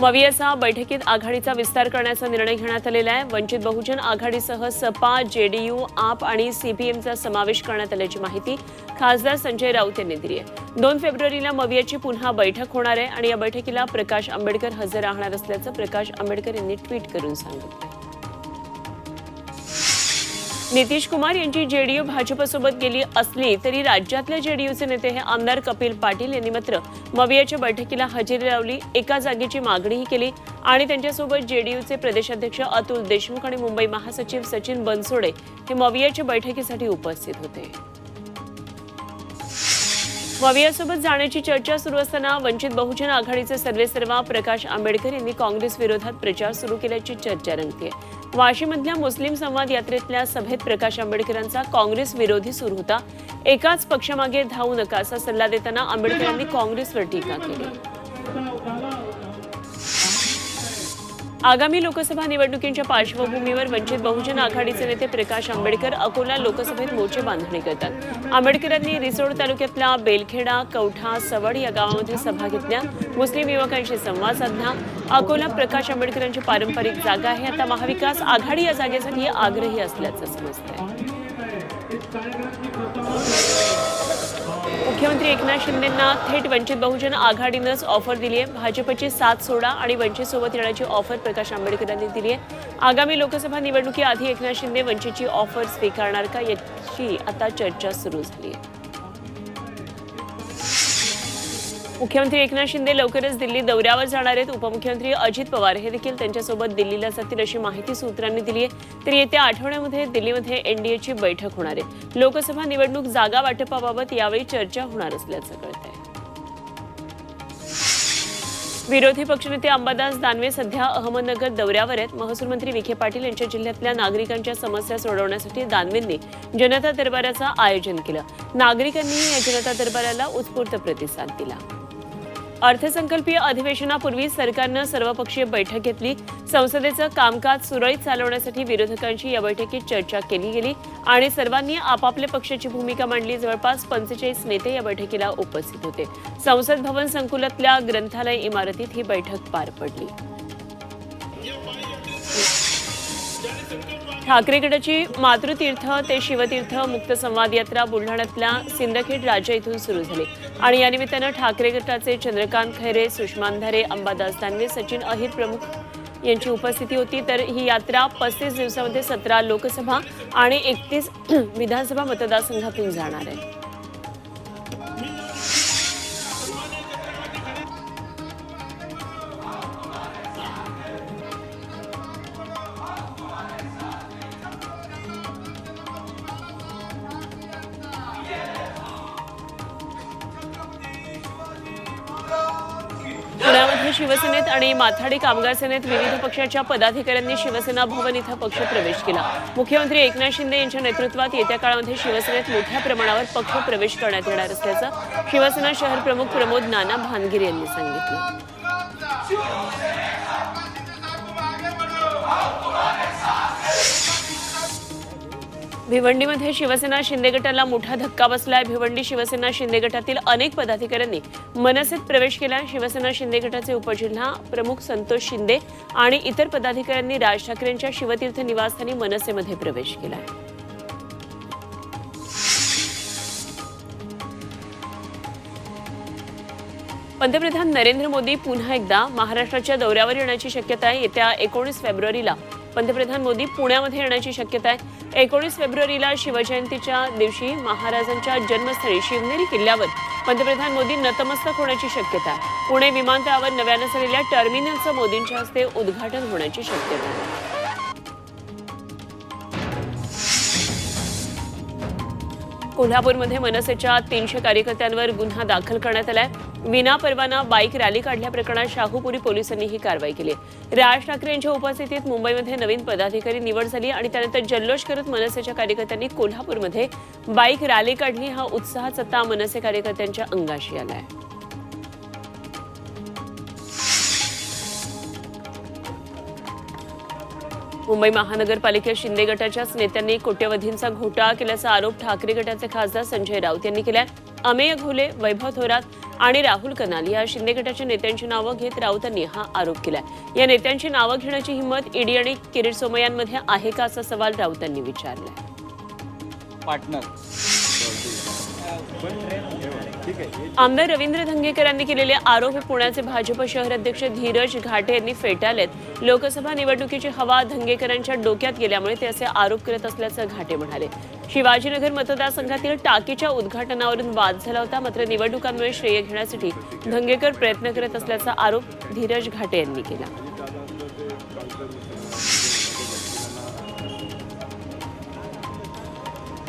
मवियाचा बैठकीत आघाडीचा विस्तार करण्याचा निर्णय घेण्यात आलेला आहे. वंचित बहुजन आघाडीसह सपा जेडीयू आप आणि सीपीएमचा समावेश करण्यात आल्याची माहिती खासदार संजय राऊत यांनी दिली आहे. दोन फेब्रुवारीला मवियाची पुन्हा बैठक होणार आहे आणि या बैठकीला प्रकाश आंबेडकर हजर राहणार असल्याचं प्रकाश आंबेडकर यांनी ट्विट करून सांगितलं नितीश कुमार यांची जेडीयू भाजपसोबत गेली असली तरी राज्यातल्या जेडीयूचे नेते हे आमदार कपिल पाटील यांनी मात्र मवियाच्या बैठकीला हजेरी लावली एका जागेची मागणीही केली आणि त्यांच्यासोबत जेडीयूचे प्रदेशाध्यक्ष अतुल देशमुख आणि मुंबई महासचिव सचिन बनसोडे हे मवियाच्या बैठकीसाठी उपस्थित होते. मवियासोबत जाण्याची चर्चा सुरू असताना वंचित बहुजन आघाडीचे सर्वेसर्वा प्रकाश आंबेडकर यांनी काँग्रेस विरोधात प्रचार सुरू केल्याची चर्चा रंगते वाशीमधल्या मुस्लिम संवाद यात्रेतल्या सभेत प्रकाश आंबेडकरांचा काँग्रेस विरोधी सूर होता. एकाच पक्षामागे धावू नका असा सल्ला देताना आंबेडकरांनी काँग्रेसवर टीका केली. आगामी लोकसभा निवडणुकींच्या पार्श्वभूमीवर वंचित बहुजन आघाडीचे नेते प्रकाश आंबेडकर अकोला लोकसभेत मोर्चे बांधणी करतात. आंबेडकरांनी रिसोड तालुक्यातल्या बेलखेडा कवठा सवड या गावामध्ये सभा घेतल्या. मुस्लिम युवकांशी संवाद साधला. अकोला प्रकाश आंबेडकरांची पारंपरिक जागा आहे. आता महाविकास आघाडी या जागेसाठी आग्रही असल्याचं समजतंय. मुख्यमंत्री एकनाथ शिंदेंना थेट वंचित बहुजन आघाडीनंच ऑफर दिली आहे भाजपची साथ सोडा आणि वंचित सोबत येण्याची ऑफर प्रकाश आंबेडकरांनी दिली आहे आगामी लोकसभा निवडणुकीआधी एकनाथ शिंदे वंचितची ऑफर स्वीकारणार का याची आता चर्चा सुरू झाली आहे मुख्यमंत्री एकनाथ शिंदे लवकरच दिल्ली दौऱ्यावर जाणार आहेत. उपमुख्यमंत्री अजित पवार हे देखील त्यांच्यासोबत दिल्लीला जातील अशी माहिती सूत्रांनी दिली आहे. तर येत्या आठवड्यामध्ये दिल्लीमध्ये एनडीएची बैठक होणार आहे. लोकसभा निवडणूक जागा वाटपाबाबत यावेळी चर्चा होणार असल्याचं कळत आहे विरोधी पक्षनेते अंबादास दानवे सध्या अहमदनगर दौऱ्यावर आहेत. महसूल मंत्री विखे पाटील यांच्या जिल्ह्यातल्या नागरिकांच्या समस्या सोडवण्यासाठी दानवेंनी जनता दरबाराचं आयोजन केलं. नागरिकांनी या जनता दरबाराला उत्स्फूर्त प्रतिसाद दिला. अर्थसंकल्पीय अधिवेशनापूर्वी सरकारनं सर्वपक्षीय बैठक घेतली. संसदेचं कामकाज सुरळीत चालवण्यासाठी विरोधकांशी या बैठकीत चर्चा केली गेली आणि सर्वांनी आपापल्या पक्षाची भूमिका मांडली. जवळपास पंचेचाळीस नेते या बैठकीला उपस्थित होते. संसद भवन संकुलातल्या ग्रंथालय इमारतीत ही बैठक पार पडली. ठाकरेगडाची मातृतीर्थ ते शिवतीर्थ मुक्त संवाद यात्रा बुलढाण्यातल्या सिंदखेड राजा इथून सुरू झाली. आणि या निमित्तानं ठाकरे गटाचे चंद्रकांत खैरे सुषमा अंधारे अंबादास दानवे सचिन अहिर प्रमुख यांची उपस्थिती होती. तर ही यात्रा पस्तीस दिवसामध्ये सतरा लोकसभा आणि एकतीस विधानसभा मतदारसंघातून जाणार आहे. शिवसेनेत आणि माथाडी कामगार सेनेत विविध पक्षाच्या पदाधिकाऱ्यांनी शिवसेना भवन इथं पक्षप्रवेश केला. मुख्यमंत्री एकनाथ शिंदे यांच्या नेतृत्वात येत्या काळामध्ये शिवसेनेत मोठ्या प्रमाणावर पक्षप्रवेश करण्यात येणार असल्याचं शिवसेना शहर प्रमुख प्रमोद नाना भानगिरे यांनी सांगितलं. भिवंडीमध्ये शिवसेना शिंदे गटाला मोठा धक्का बसलाय. भिवंडी शिवसेना शिंदे गटातील अनेक पदाधिकाऱ्यांनी मनसेत प्रवेश केला. शिवसेना शिंदे गटाचे उपजिल्हा प्रमुख संतोष शिंदे आणि इतर पदाधिकाऱ्यांनी राज ठाकरेंच्या शिवतीर्थ निवासस्थानी मनसेमध्ये प्रवेश केला. पंतप्रधान नरेंद्र मोदी पुन्हा एकदा महाराष्ट्राच्या दौऱ्यावर येण्याची शक्यता आहे. येत्या एकोणीस फेब्रुवारीला पंतप्रधान मोदी पुण्यामध्ये येण्याची शक्यता आहे. एकोणीस फेब्रुवारीला शिवजयंतीच्या दिवशी महाराजांच्या जन्मस्थळी शिवनेरी किल्ल्यावर पंतप्रधान मोदी नतमस्तक होण्याची शक्यता आहे. पुणे विमानतळावर नव्यानं झालेल्या टर्मिनलचं मोदींच्या हस्ते उद्घाटन होण्याची शक्यता आहे. कोल्हापूरमध्ये मनसेच्या तीनशे कार्यकर्त्यांवर गुन्हा दाखल करण्यात आलाय. परवाना बाईक रॅली काढल्या प्रकरणात शाहूपुरी पोलिसांनी ही कारवाई केली. राज ठाकरे यांच्या उपस्थितीत मुंबईमध्ये नवीन पदाधिकारी निवड झाली आणि त्यानंतर जल्लोष करत मनसेच्या कार्यकर्त्यांनी कोल्हापूरमध्ये बाईक रॅली काढली. हा उत्साहाचा मनसे कार्यकर्त्यांच्या अंगाशी आलाय. मुंबई महानगरपालिकेत शिंदे गटाच्याच नेत्यांनी कोट्यवधींचा घोटाळा केल्याचा आरोप ठाकरे गटाचे खासदार संजय राऊत यांनी केलाय. अमेय घोले वैभव थोरात आणि राहुल कनाल या शिंदे गटाच्या नेत्यांची नावं घेत राऊतांनी हा आरोप केला या नेत्यांची नावं घेण्याची हिंमत ईडी आणि किरीट सोमयांमध्ये आहे का असा सवाल राऊतांनी विचारला पार्टनर. आमदार रवींद्र धंगेकरांनी केलेले आरोप हे पुण्याचे भाजप शहराध्यक्ष धीरज घाटे यांनी फेटाळलेत. लोकसभा निवडणुकीची हवा धंगेकरांच्या डोक्यात गेल्यामुळे ते असे आरोप करत असल्याचं घाटे म्हणाले. शिवाजीनगर मतदारसंघातील टाकीच्या उद्घाटनावरून वाद झाला होता मात्र निवडणुकांमुळे श्रेय घेण्यासाठी धंगेकर प्रयत्न करत असल्याचा आरोप धीरज घाटे यांनी केला.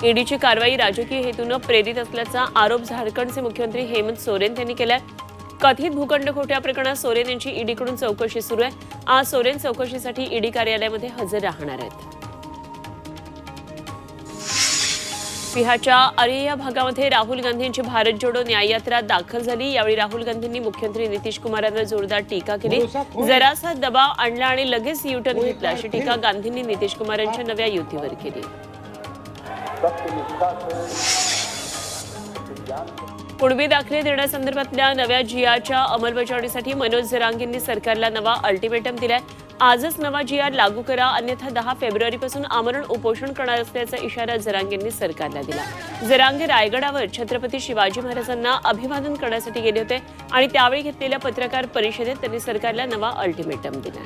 ईडीची कारवाई राजकीय हेतूनं प्रेरित असल्याचा आरोप झारखंडचे मुख्यमंत्री हेमंत सोरेन यांनी केलाय. कथित भूखंड खोट्या प्रकरणात सोरेन यांची ईडीकडून चौकशी सुरू आहे. आज सोरेन चौकशीसाठी ईडी कार्यालयामध्ये हजर राहणार आहेत. बिहारच्या अरेया भागामध्ये राहुल गांधींची भारत जोडो न्याययात्रा दाखल झाली. यावेळी राहुल गांधींनी मुख्यमंत्री नितीश कुमारांवर जोरदार टीका केली. जरासा दबाव आणला आणि लगेच युटर्न घेतला अशी टीका गांधींनी नितीश कुमारांच्या नव्या युतीवर केली. कुणबी दाखले देण्यासंदर्भातल्या नव्या जियाच्या अंमलबजावणीसाठी मनोज जरांगेंनी सरकारला नवा अल्टिमेटम दिलाय. आजच नवा जिया लागू करा अन्यथा दहा फेब्रुवारीपासून आमरण उपोषण करणार असल्याचा इशारा जरांगेंनी सरकारला दिला. जरांगे रायगडावर छत्रपती शिवाजी महाराजांना अभिवादन करण्यासाठी गेले होते आणि त्यावेळी घेतलेल्या पत्रकार परिषदेत त्यांनी सरकारला नवा अल्टिमेटम दिला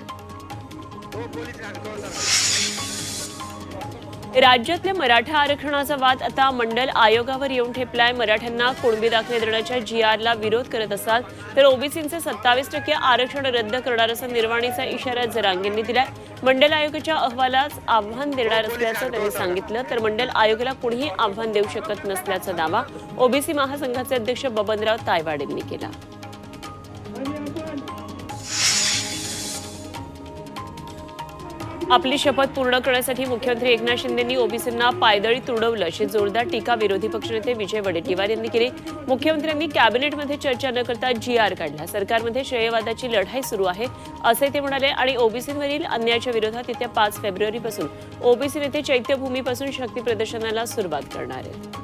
राज्यातल्या मराठा आरक्षणाचा वाद आता मंडल आयोगावर येऊन ठेपलाय. मराठ्यांना कुणबी दाखले देण्याच्या जी आरला विरोध करत असाल तर ओबीसींचे सत्तावीस टक्के आरक्षण रद्द करणार असा निर्वाणीचा इशारा जरांगेंनी दिलाय. मंडल आयोगाच्या अहवालास आव्हान देणार असल्याचं त्यांनी सांगितलं तर मंडल आयोगाला कुणीही आव्हान देऊ शकत नसल्याचा दावा ओबीसी महासंघाचे अध्यक्ष बबनराव तायवाड यांनी केला. आपली शपथ पूर्ण करण्यासाठी मुख्यमंत्री एकनाथ शिंदेंनी ओबीसींना पायदळी तुडवलं. अशी जोरदार टीका विरोधी पक्षनेते विजय वडेट्टीवार यांनी केली. मुख्यमंत्र्यांनी कॅबिनेटमध्ये चर्चा न करता जी आर काढला. सरकारमध्ये श्रेयवादाची लढाई सुरू आहे असे ते म्हणाले. आणि ओबीसींवरील अन्यायाच्या विरोधात येत्या पाच फेब्रुवारीपासून ओबीसी नेते चैत्यभूमीपासून शक्ती प्रदर्शनाला सुरुवात करणार आहेत.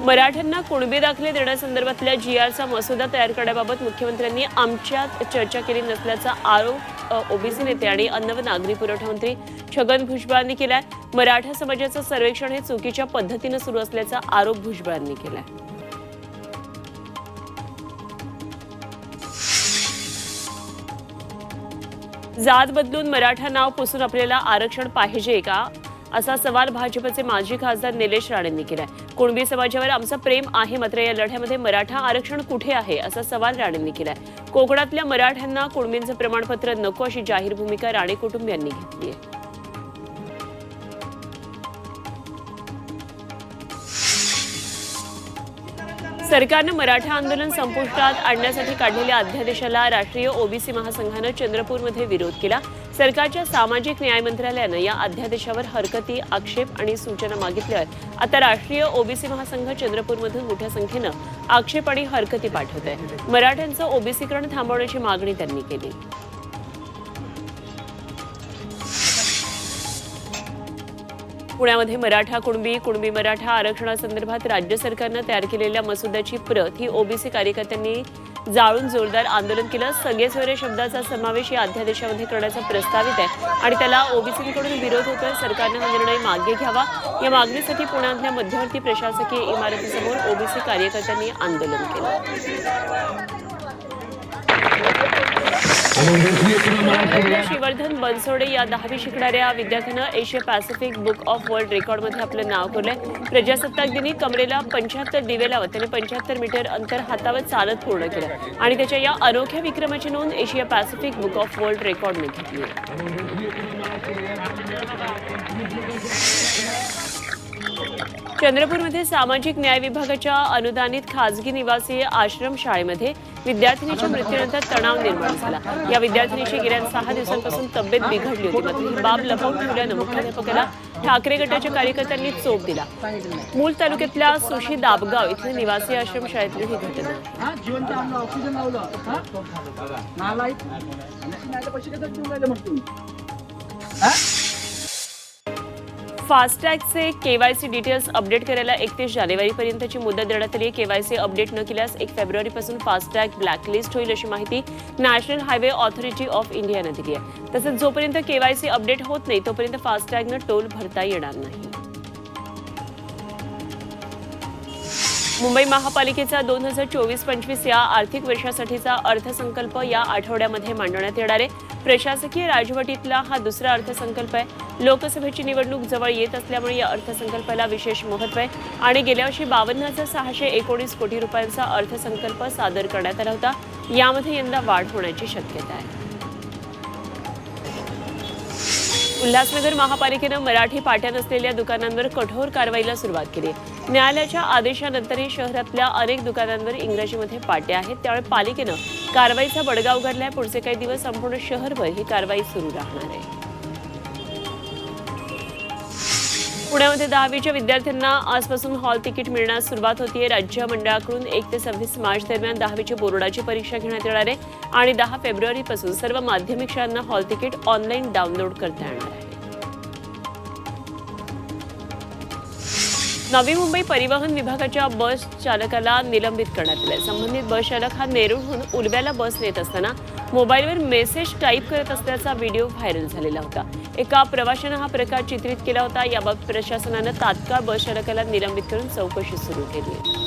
मराठ्यांना कुणबी दाखले देण्यासंदर्भातल्या जी आरचा मसुदा तयार करण्याबाबत मुख्यमंत्र्यांनी आमच्यात चर्चा केली नसल्याचा आरोप ओबीसी नेते आणि अन्न व नागरी पुरवठा मंत्री छगन भुजबळांनी केलाय. मराठा समाजाचं सर्वेक्षण हे चुकीच्या पद्धतीनं सुरू असल्याचा आरोप भुजबळांनी केलाय. जात बदलून मराठा नाव पुसून आपल्याला आरक्षण पाहिजे का? असा सवाल भाजपचे माजी खासदार निलेश राणेंनी केलाय. कुणबी समाजावर आमचं प्रेम आहे मात्र या लढ्यामध्ये मराठा आरक्षण कुठे आहे असा सवाल राणेंनी केलाय. कोकणातल्या मराठ्यांना कुणबींचं प्रमाणपत्र नको अशी जाहीर भूमिका राणे कुटुंबियांनी घेतली आहे. सरकारनं मराठा आंदोलन संपुष्टात आणण्यासाठी काढलेल्या अध्यादेशाला राष्ट्रीय ओबीसी महासंघानं चंद्रपूरमध्ये विरोध केला. सरकारच्या सामाजिक न्याय मंत्रालयानं या अध्यादेशावर हरकती आक्षेप आणि सूचना मागितल्यावर आता राष्ट्रीय ओबीसी महासंघ चंद्रपूरमधून मोठ्या संख्येनं आक्षेप आणि हरकती पाठवत आहे मराठ्यांचं ओबीसीकरण थांबवण्याची मागणी त्यांनी केली. पुण्यामध्ये मराठा कुणबी कुणबी मराठा आरक्षणासंदर्भात राज्य सरकारनं तयार केलेल्या मसुद्याची प्रत ही ओबीसी कार्यकर्त्यांनी जाळून जोरदार आंदोलन केलं. सगळे सोयरे शब्दाचा समावेश या अध्यादेशामध्ये करण्याचा प्रस्तावित आहे. आणि त्याला ओबीसीकडून विरोध होतोय. सरकारनं हा निर्णय मागे घ्यावा. या मागणीसाठी पुण्यातल्या मध्यवर्ती प्रशासकीय इमारतीसमोर ओबीसी कार्यकर्त्यांनी आंदोलन केलं. शिवर्धन श्रीवर्धन बनसोडे या दहावी शिकणाऱ्या विद्यार्थ्यानं Asia Pacific book of world रेकॉर्डमध्ये आपलं नाव कोरलंय. प्रजासत्ताक दिनी कमरेला पंच्याहत्तर दिवे लावत त्याने पंच्याहत्तर मीटर अंतर हातावर चालत पूर्ण केलं. आणि त्याच्या या अनोख्या विक्रमाची नोंद Asia Pacific book of world रेकॉर्डने घेतली आहे. चंद्रपूरमध्ये सामाजिक न्याय विभागाच्या अनुदानित खासगी निवासी आश्रम शाळेमध्ये विद्यार्थिनीच्या मृत्यूनंतर तणाव निर्माण झाला. या विद्यार्थिनीची गेल्या सहा दिवसांपासून तब्येत बिघडली होती मात्र ही बाब लपवून ठेवल्यानं मुख्याध्यापकाला ठाकरे गटाच्या कार्यकर्त्यांनी चोप दिला. मूल तालुक्यातल्या सुशी दाबगाव इथल्या निवासी आश्रम शाळेतली ही घटना. फास्टॅगचे केवायसी डिटेल्स अपडेट करायला एकतीस जानेवारीपर्यंतची मुदत देण्यात आली. आहे केवायसी अपडेट न केल्यास एक फेब्रुवारीपासून फास्टॅग ब्लॅकलिस्ट होईल अशी माहिती नॅशनल हायवे ऑथॉरिटी ऑफ इंडियानं दिली आहे. तसंच जोपर्यंत केवायसी अपडेट होत नाही तोपर्यंत फास्टॅगनं टोल भरता येणार नाही. मुंबई महापालिकेचा दोन हजार चोवीस पंचवीस या आर्थिक वर्षासाठीचा अर्थसंकल्प या आठवड्यामध्ये मांडण्यात येणार आहे. प्रशासकीय राजवटीतला हा दुसरा अर्थसंकल्प आहे. लोकसभेची निवडणूक जवळ येत असल्यामुळे या अर्थसंकल्पाला विशेष महत्त्व आहे. आणि गेल्या वर्षी बावन्न हजार सहाशे एकोणीस कोटी रुपयांचा अर्थसंकल्प सादर करण्यात आला होता. यामध्ये यंदा वाढ होण्याची शक्यता आहे. उल्हासनगर महापालिकेनं मराठी पाट्या नसलेल्या दुकानांवर कठोर कारवाईला सुरुवात केली. न्यायालयाच्या आदेशानंतरही शहरातल्या अनेक दुकानांवर इंग्रजीमध्ये पाट्या आहेत. त्यामुळे पालिकेनं कारवाईचा बडगा उघडलाय पुढचे काही दिवस संपूर्ण शहरभर ही कारवाई सुरू राहणार आहे. पुण्यामध्ये दहावीच्या विद्यार्थ्यांना आजपासून हॉल तिकीट मिळण्यास सुरुवात होतीये. राज्य मंडळाकडून एक ते सव्वीस मार्च दरम्यान दहावीची बोर्डाची परीक्षा घेण्यात येणार आहे आणि दहा फेब्रुवारीपासून सर्व माध्यमिक शाळांना हॉल तिकीट ऑनलाईन डाउनलोड करता येणार आहे. नवी मुंबई परिवहन विभागाच्या बस चालकाला निलंबित करण्यात आले संबंधित बस चालक हा नेरूळहून उलव्याला बस नेत असताना मोबाईलवर मेसेज टाईप करत असल्याचा व्हिडिओ व्हायरल झालेला होता. एका प्रवाशानं हा प्रकार चित्रित केला होता. याबाबत प्रशासनानं तात्काळ बस चालकाला निलंबित करून चौकशी सुरू केली. आहे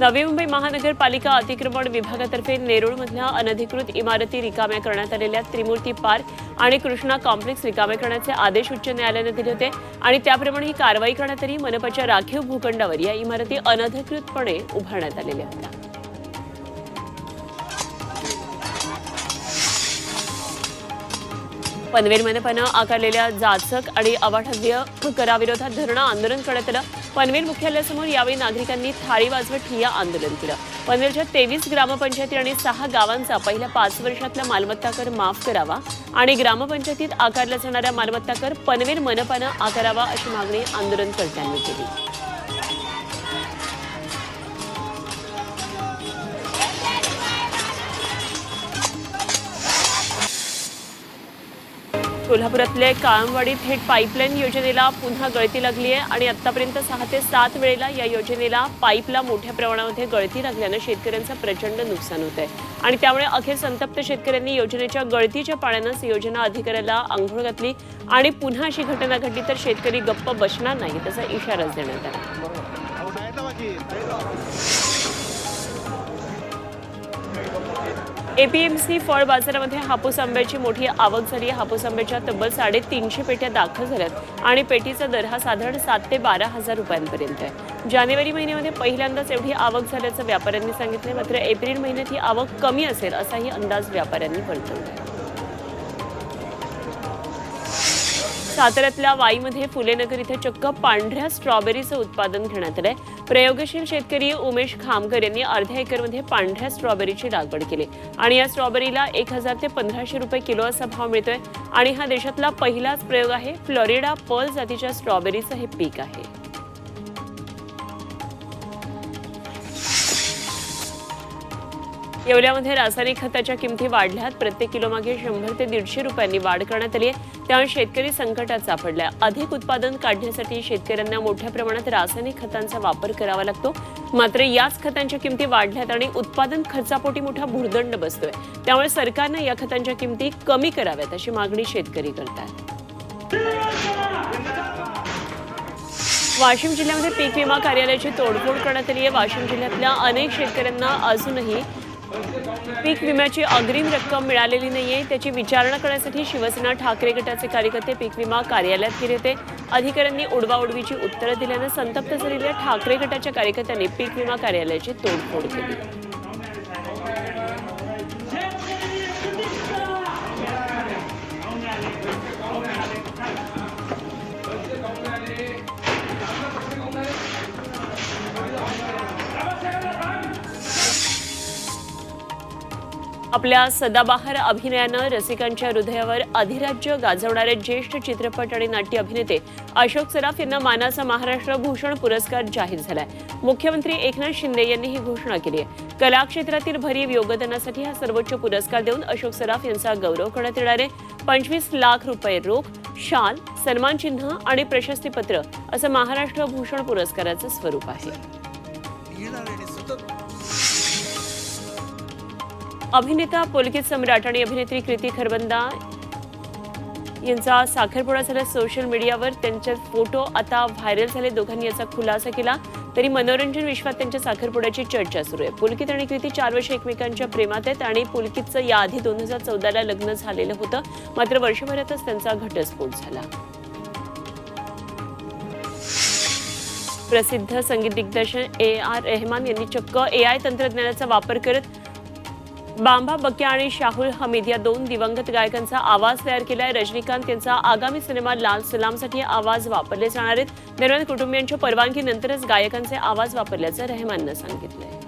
नवी मुंबई महानगरपालिका अतिक्रमण विभागातर्फे नेरूळमधल्या अनधिकृत इमारती रिकाम्या करण्यात आलेल्या त्रिमूर्ती पार्क आणि कृष्णा कॉम्प्लेक्स रिकामे करण्याचे आदेश उच्च न्यायालयानं दिले होते आणि त्याप्रमाणे ही कारवाई करण्यात आली मनपाच्या राखीव भूखंडावर या इमारती अनधिकृतपणे उभारण्यात आलेल्या होत्या. पनवेल मनपानं आकारलेल्या जाचक आणि अवाढव्य कराविरोधात धरणं आंदोलन करण्यात आलं. पनवेल मुख्यालयासमोर यावेळी नागरिकांनी थाळी वाजवत ठिय्या आंदोलन केलं. पनवेलच्या तेवीस ग्रामपंचायती आणि सहा गावांचा पहिल्या पाच वर्षातला मालमत्ता कर माफ करावा आणि ग्रामपंचायतीत आकारला जाणारा मालमत्ता कर पनवेल मनपानं आकारावा अशी मागणी आंदोलनकर्त्यांनी केली. कोल्हापुरातल्या काळमवाडी थेट पाईपलाईन योजनेला पुन्हा गळती लागली आहे आणि आतापर्यंत सहा ते सात वेळेला या योजनेला पाईपला मोठ्या प्रमाणामध्ये गळती लागल्यानं शेतकऱ्यांचं प्रचंड नुकसान होत आहे आणि त्यामुळे अखेर संतप्त शेतकऱ्यांनी योजनेच्या गळतीच्या पाण्यानंच योजना अधिकाऱ्याला आंघोळ घातली आणि पुन्हा अशी घटना घडली तर शेतकरी गप्प बसणार नाही तसा इशाराच देण्यात आला. एपीएमसी फळ बाजारामध्ये हापूस आंब्याची मोठी आवक झाली. आहे हापूस आंब्याच्या तब्बल साडेतीनशे पेट्या दाखल झाल्यात आणि पेटीचा दर हा साधारण सात ते बारा हजार रुपयांपर्यंत आहे. जानेवारी महिन्यामध्ये पहिल्यांदाच एवढी आवक झाल्याचं व्यापाऱ्यांनी सांगितलं मात्र एप्रिल महिन्यात ही आवक कमी असेल असाही अंदाज व्यापाऱ्यांनी वर्तवला साताऱ्यातल्या वाईमध्ये फुलेनगर इथे चक्क पांढऱ्या स्ट्रॉबेरीचं उत्पादन घेण्यात आलंय. प्रयोगशील शेतकरी उमेश खामकर यांनी अर्ध्या एकरमध्ये पांढऱ्या स्ट्रॉबेरीची लागवड केली. आणि या स्ट्रॉबेरीला एक हजार ते पंधराशे रुपये किलो असा भाव मिळतोय. आणि हा देशातला पहिलाच प्रयोग आहे. फ्लोरिडा पर्ल जातीच्या स्ट्रॉबेरीचं हे पीक आहे. येवल्यामध्ये रासायनिक खताच्या किमती वाढल्यात. प्रत्येक किलोमागे शंभर ते दीडशे रुपयांनी वाढ करण्यात आली आहे त्यामुळे शेतकरी संकटात सापडला अधिक उत्पादन काढण्यासाठी शेतकऱ्यांना मोठ्या प्रमाणात रासायनिक खतांचा वापर करावा लागतो. मात्र याच खतांच्या किमती वाढल्यात आणि उत्पादन खर्चापोटी मोठा भुर्दंड बसतोय. त्यामुळे सरकारनं या खतांच्या किमती कमी कराव्यात अशी मागणी शेतकरी करतात वाशिम जिल्ह्यामध्ये पीक विमा कार्यालयाची तोडफोड करण्यात आली आहे वाशिम जिल्ह्यातल्या अनेक शेतकऱ्यांना अजूनही पीक विम्याची अग्रिम रक्कम मिळालेली नाहीये. त्याची विचारणा करण्यासाठी शिवसेना ठाकरे गटाचे कार्यकर्ते पीक विमा कार्यालयात गेले होते. अधिकाऱ्यांनी उडवाउडवीची उत्तरं दिल्यानं संतप्त झालेल्या ठाकरे गटाच्या कार्यकर्त्यांनी पीक विमा कार्यालयाची तोडफोड केली. आपल्या सदाबहार अभिनयानं रसिकांच्या हृदयावर अधिराज्य गाजवणारे ज्येष्ठ चित्रपट आणि नाट्य अभिनेते अशोक सराफ यांना मानाचा महाराष्ट्र भूषण पुरस्कार जाहीर झालाय. मुख्यमंत्री एकनाथ शिंदे यांनी ही घोषणा केली आहे. कला क्षेत्रातील भरीव योगदानासाठी हा सर्वोच्च पुरस्कार देऊन अशोक सराफ यांचा गौरव करण्यात येणार आहे. पंचवीस लाख रुपये रोख शाल सन्मान चिन्ह आणि प्रशस्तीपत्र असं महाराष्ट्र भूषण पुरस्काराचं स्वरूप आहे. अभिनेता पुलकित सम्राट आणि अभिनेत्री कृती खरबंदा यांचा साखरपुडा झाला सोशल मीडियावर त्यांचे फोटो आता व्हायरल झाले. दोघांनी याचा खुलासा केला. तरी मनोरंजन विश्वात त्यांच्या साखरपुड्याची चर्चा सुरू आहे. पुलकित आणि कृती चार वर्ष एकमेकांच्या प्रेमात आहेत आणि पुलकितचं याआधी दोन हजार चौदाला लग्न झालेलं होतं. मात्र वर्षभरातच त्यांचा घटस्फोट झाला. प्रसिद्ध संगीत दिग्दर्शन ए आर रेहमान यांनी चक्क ए आय तंत्रज्ञानाचा वापर करत बांबा बक्या आणि शाहुल हमीद या दोन दिवंगत गायकांचा आवाज तयार केलाय. रजनीकांत यांचा आगामी सिनेमा लाल सलामसाठी आवाज वापरले जाणार आहेत. दरम्यान कुटुंबियांच्या परवानगीनंतरच गायकांचे आवाज वापरल्याचं रेहमाननं सांगितलंय.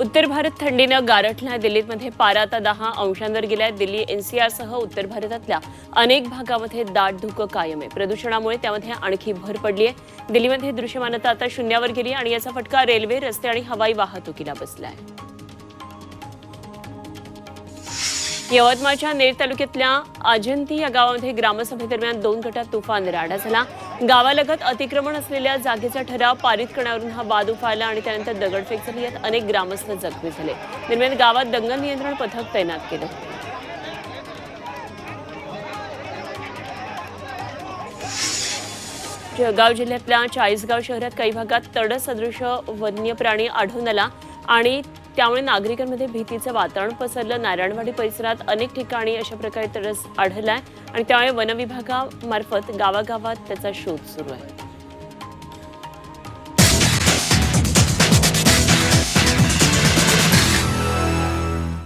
उत्तर भारत थंडीनं गारठला दिल्लीमध्ये पारा आता दहा अंशांवर गेलाय. दिल्ली एनसीआरसह उत्तर भारतातल्या अनेक भागामध्ये दाट धुकं कायम आहे. प्रदूषणामुळे त्यामध्ये आणखी भर पडली आहे दिल्लीमध्ये दृश्यमानता आता शून्यावर गेली आणि याचा फटका रेल्वे रस्ते आणि हवाई वाहतुकीला बसलाय. यवतमाळच्या नेर तालुक्यातल्या अजंती या गावामध्ये ग्रामसभेदरम्यान दोन गटात तुफान राडा झाला. गावालगत अतिक्रमण असलेल्या जागेचा ठराव पारित करण्यावरून हा वाद उफाळला आणि त्यानंतर दगडफेक झाली. यात अनेक ग्रामस्थ जखमी झाले. दरम्यान गावात दंगल नियंत्रण पथक तैनात केलं. जळगाव जिल्ह्यातल्या चाळीसगाव शहरात काही भागात तडसदृश वन्य प्राणी आढळून आला आणि त्यामुळे नागरिकांमध्ये भीतीचं वातावरण पसरलं. नारायणवाडी परिसरात अनेक ठिकाणी अशा प्रकारे तडस आढळलाय. आणि त्यामुळे वनविभागामार्फत गावागावात त्याचा शोध सुरू आहे.